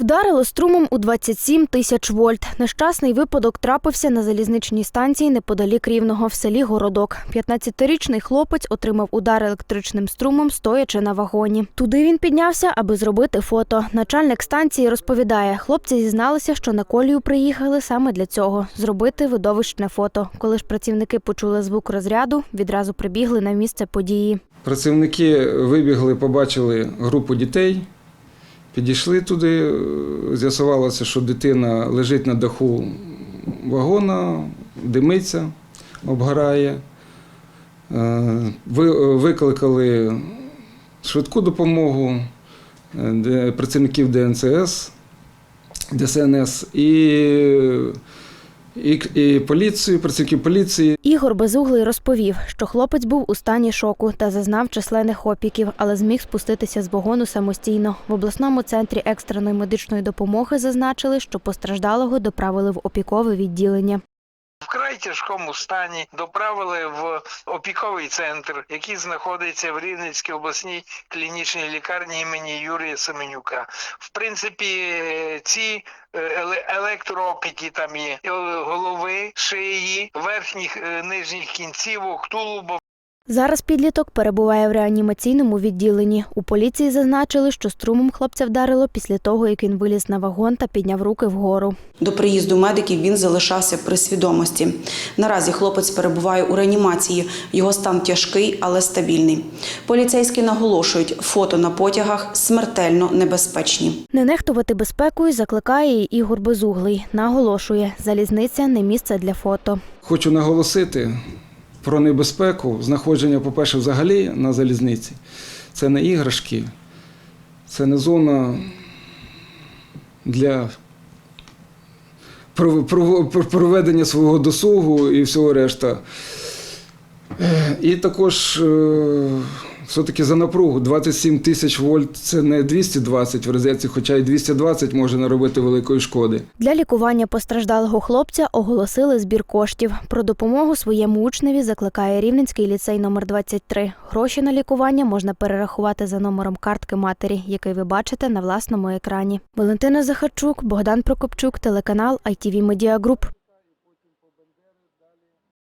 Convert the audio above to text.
Вдарило струмом у 27 тисяч вольт. Нещасний випадок трапився на залізничній станції неподалік Рівного в селі Городок. 15-річний хлопець отримав удар електричним струмом, стоячи на вагоні. Туди він піднявся, аби зробити фото. Начальник станції розповідає, хлопці зізналися, що на колію приїхали саме для цього зробити видовищне фото. Коли ж працівники почули звук розряду, відразу прибігли на місце події. Працівники вибігли, побачили групу дітей, підійшли туди, з'ясувалося, що дитина лежить на даху вагона, димиться, обгорає. Е, Викликали швидку допомогу е, працівників ДНЦС, ДСНС і, і, і поліцію, працівників поліції. Ігор Безуглий розповів, що хлопець був у стані шоку та зазнав численних опіків, але зміг спуститися з вагону самостійно. В обласному центрі екстреної медичної допомоги зазначили, що постраждалого доправили в опікове відділення. Вкрай тяжкому стані доправили в опіковий центр, який знаходиться в Рівненській обласній клінічній лікарні імені Юрія Семенюка. В принципі, ці е, електроопіки там є голови, шиї, верхніх е, нижніх кінцівок, тулуба, Зараз підліток перебуває в реанімаційному відділенні. У поліції зазначили, що струмом хлопця вдарило після того, як він виліз на вагон та підняв руки вгору. До приїзду медиків він залишався при свідомості. Наразі хлопець перебуває у реанімації. Його стан тяжкий, але стабільний. Поліцейські наголошують, фото на потягах смертельно небезпечні. Не нехтувати безпекою закликає і Ігор Безуглий. Наголошує, залізниця не місце для фото. Хочу наголосити про небезпеку знаходження, по-перше, взагалі на залізниці. Це не іграшки, це не зона для пров- пров- проведення свого досугу і всього решта. І також е, все-таки за напругу 27 тисяч вольт це не 220 в розетці, хоча й 220 може наробити великої шкоди. Для лікування постраждалого хлопця оголосили збір коштів. Про допомогу своєму учневі закликає Рівненський ліцей номер 23. Гроші на лікування можна перерахувати за номером картки матері, який ви бачите на власному екрані. Валентина Захарчук, Богдан Прокопчук, телеканал ITV Media Group.